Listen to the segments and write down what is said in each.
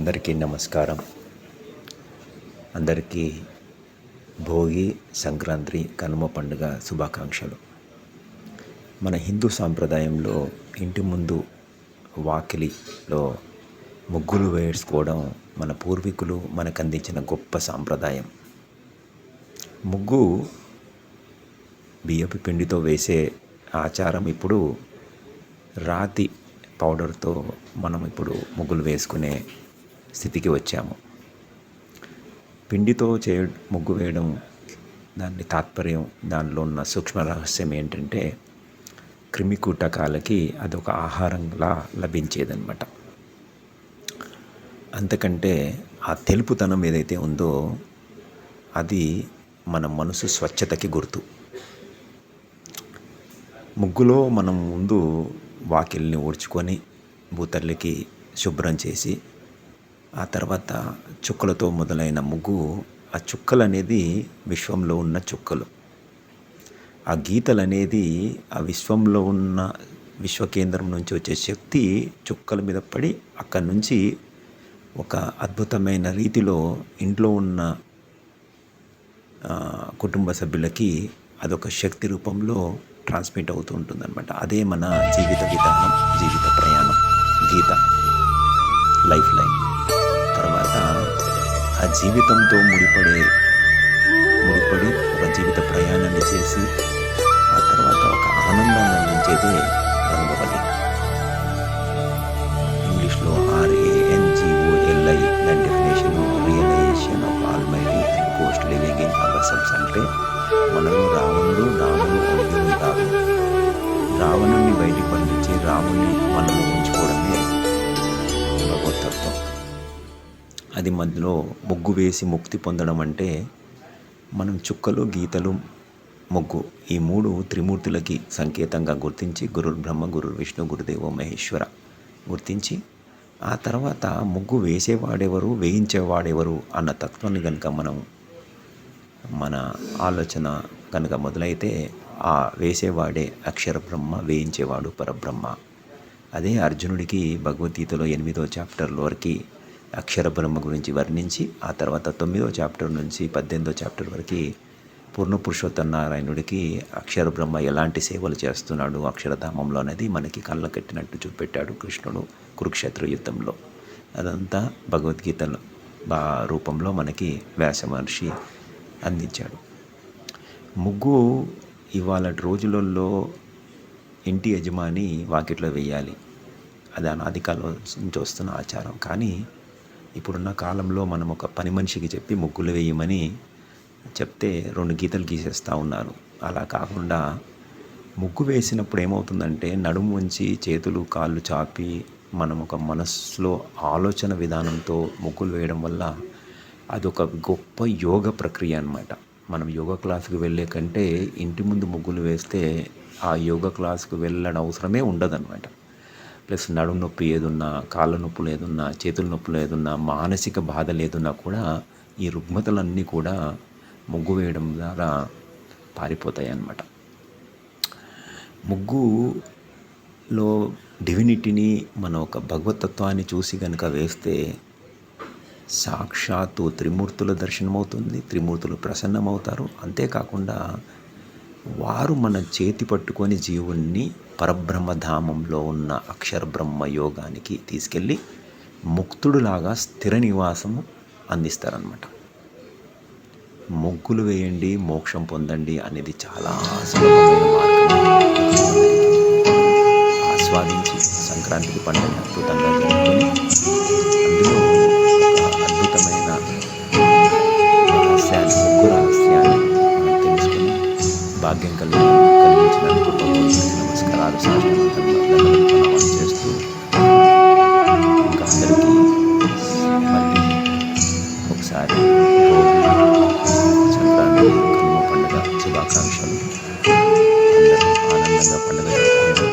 అందరికీ నమస్కారం. అందరికీ భోగి సంక్రాంతి కనుమ పండుగ శుభాకాంక్షలు. మన హిందూ సాంప్రదాయంలో ఇంటి ముందు వాకిలిలో ముగ్గులు వేసుకోవడం మన పూర్వీకులు మనకు అందించిన గొప్ప సాంప్రదాయం. ముగ్గు బియ్యపు పిండితో వేసే ఆచారం ఇప్పుడు రాతి పౌడర్తో మనం ఇప్పుడు ముగ్గులు వేసుకునే స్థితికి వచ్చాము. పిండితో చే ముగ్గు వేయడం దాని తాత్పర్యం దానిలో ఉన్న సూక్ష్మ రహస్యం ఏంటంటే క్రిమికూటకాలకి అదొక ఆహారంలా లభించేదన్నమాట. అంతకంటే ఆ తెలుపుతనం ఏదైతే ఉందో అది మన మనసు స్వచ్ఛతకి గుర్తు. ముగ్గులో మనం ముందు వాకిల్ని ఊడ్చుకొని భూతల్లికి శుభ్రం చేసి ఆ తర్వాత చుక్కలతో మొదలైన ముగ్గు ఆ చుక్కలు అనేది విశ్వంలో ఉన్న చుక్కలు. ఆ గీతలు అనేది ఆ విశ్వంలో ఉన్న విశ్వకేంద్రం నుంచి వచ్చే శక్తి చుక్కల మీద పడి అక్కడి నుంచి ఒక అద్భుతమైన రీతిలో ఇంట్లో ఉన్న కుటుంబ సభ్యులకి అదొక శక్తి రూపంలో ట్రాన్స్మిట్ అవుతూ ఉంటుందన్నమాట. అదే మన జీవిత విధానం జీవిత ప్రయాణం గీత లైఫ్ లైన్ ఆ జీవితంతో ముడిపడే ముడిపడి ఒక జీవిత ప్రయాణాన్ని చేసి ఆ తర్వాత ఒక ఆనందాన్ని అందించేదే రంగవల్లి ఇంగ్లీష్లో ఆర్ఏఎన్జిఓఎల్ఐ దాని definition realisation of all mighty and post living in our cells అంటే మనలో రావణుడు రాముడు అవుతూ ఉంటారు రావణుని బయటికి పంపించి రాముని మనలో అది మధ్యలో ముగ్గు వేసి ముక్తి పొందడం అంటే మనం చుక్కలు గీతలు ముగ్గు ఈ మూడు త్రిమూర్తులకి సంకేతంగా గుర్తించి గురు బ్రహ్మ గురు విష్ణు గురుదేవ మహేశ్వర గుర్తించి ఆ తర్వాత ముగ్గు వేసేవాడెవరు వేయించేవాడెవరు అన్న తత్వాన్ని కనుక మనం మన ఆలోచన కనుక మొదలైతే ఆ వేసేవాడే అక్షర బ్రహ్మ వేయించేవాడు పరబ్రహ్మ. అదే అర్జునుడికి భగవద్గీతలో ఎనిమిదో చాప్టర్ వరకు అక్షర బ్రహ్మ గురించి వర్ణించి ఆ తర్వాత తొమ్మిదో చాప్టర్ నుంచి పద్దెనిమిదో చాప్టర్ వరకు పూర్ణ పురుషోత్త నారాయణుడికి అక్షర బ్రహ్మ ఎలాంటి సేవలు చేస్తున్నాడు అక్షరధామంలో అనేది మనకి కళ్ళ కట్టినట్టు చూపెట్టాడు కృష్ణుడు కురుక్షేత్ర యుద్ధంలో. అదంతా భగవద్గీతలో బా రూపంలో మనకి వ్యాస మహర్షి అందించాడు. ముగ్గు ఇవాళ రోజులలో ఇంటి యజమాని వాకిట్లో వేయాలి అది అనాది కాలం నుంచి వస్తున్న ఆచారం. కానీ ఇప్పుడున్న కాలంలో మనం ఒక పని మనిషికి చెప్పి ముగ్గులు వేయమని చెప్తే రెండు గీతలు గీసేస్తూ ఉన్నారు. అలా కాకుండా ముగ్గు వేసినప్పుడు ఏమవుతుందంటే నడుము ఉంచి చేతులు కాళ్ళు చాపి మనం ఒక మనస్సులో ఆలోచన విధానంతో ముగ్గులు వేయడం వల్ల అదొక గొప్ప యోగ ప్రక్రియ అనమాట మనం యోగా క్లాస్కి వెళ్ళే కంటే ఇంటి ముందు ముగ్గులు వేస్తే ఆ యోగా క్లాస్కి వెళ్ళడం అవసరమే ఉండదన్నమాట. ప్లస్ నడుము నొప్పి ఏదున్నా కాళ్ళ నొప్పులు ఏదున్నా చేతుల నొప్పులు ఏదున్నా మానసిక బాధలు ఏదున్నా కూడా ఈ రుగ్మతలన్నీ కూడా ముగ్గు వేయడం ద్వారా పారిపోతాయి అన్నమాట ముగ్గులో డివినిటీని మన ఒక భగవతత్వాన్ని చూసి కనుక వేస్తే సాక్షాత్తు త్రిమూర్తుల దర్శనమవుతుంది త్రిమూర్తులు ప్రసన్నమవుతారు. అంతేకాకుండా వారు మన చేతి పట్టుకొని జీవుణ్ణి పరబ్రహ్మధామంలో ఉన్న అక్షర బ్రహ్మ యోగానికి తీసుకెళ్ళి ముక్తుడులాగా స్థిర నివాసము అందిస్తారనమాట ముగ్గులు వేయండి మోక్షం పొందండి అనేది చాలా ఆస్వాదించి సంక్రాంతికి పండుగ అద్భుతంగా అందరూ పండుగ జరుపుకుంటూ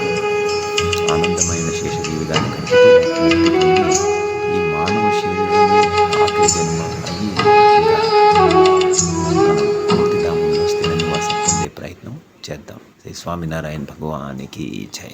ఆనందమైన శేష జీవితాన్ని గడుపుతూ ఈ మానవ శరీరమే ఆఖరి జన్మ అయ్యి స్థిర నివాసం పొందే ప్రయత్నం చేద్దాం. శ్రీ స్వామినారాయణ భగవానికి జై.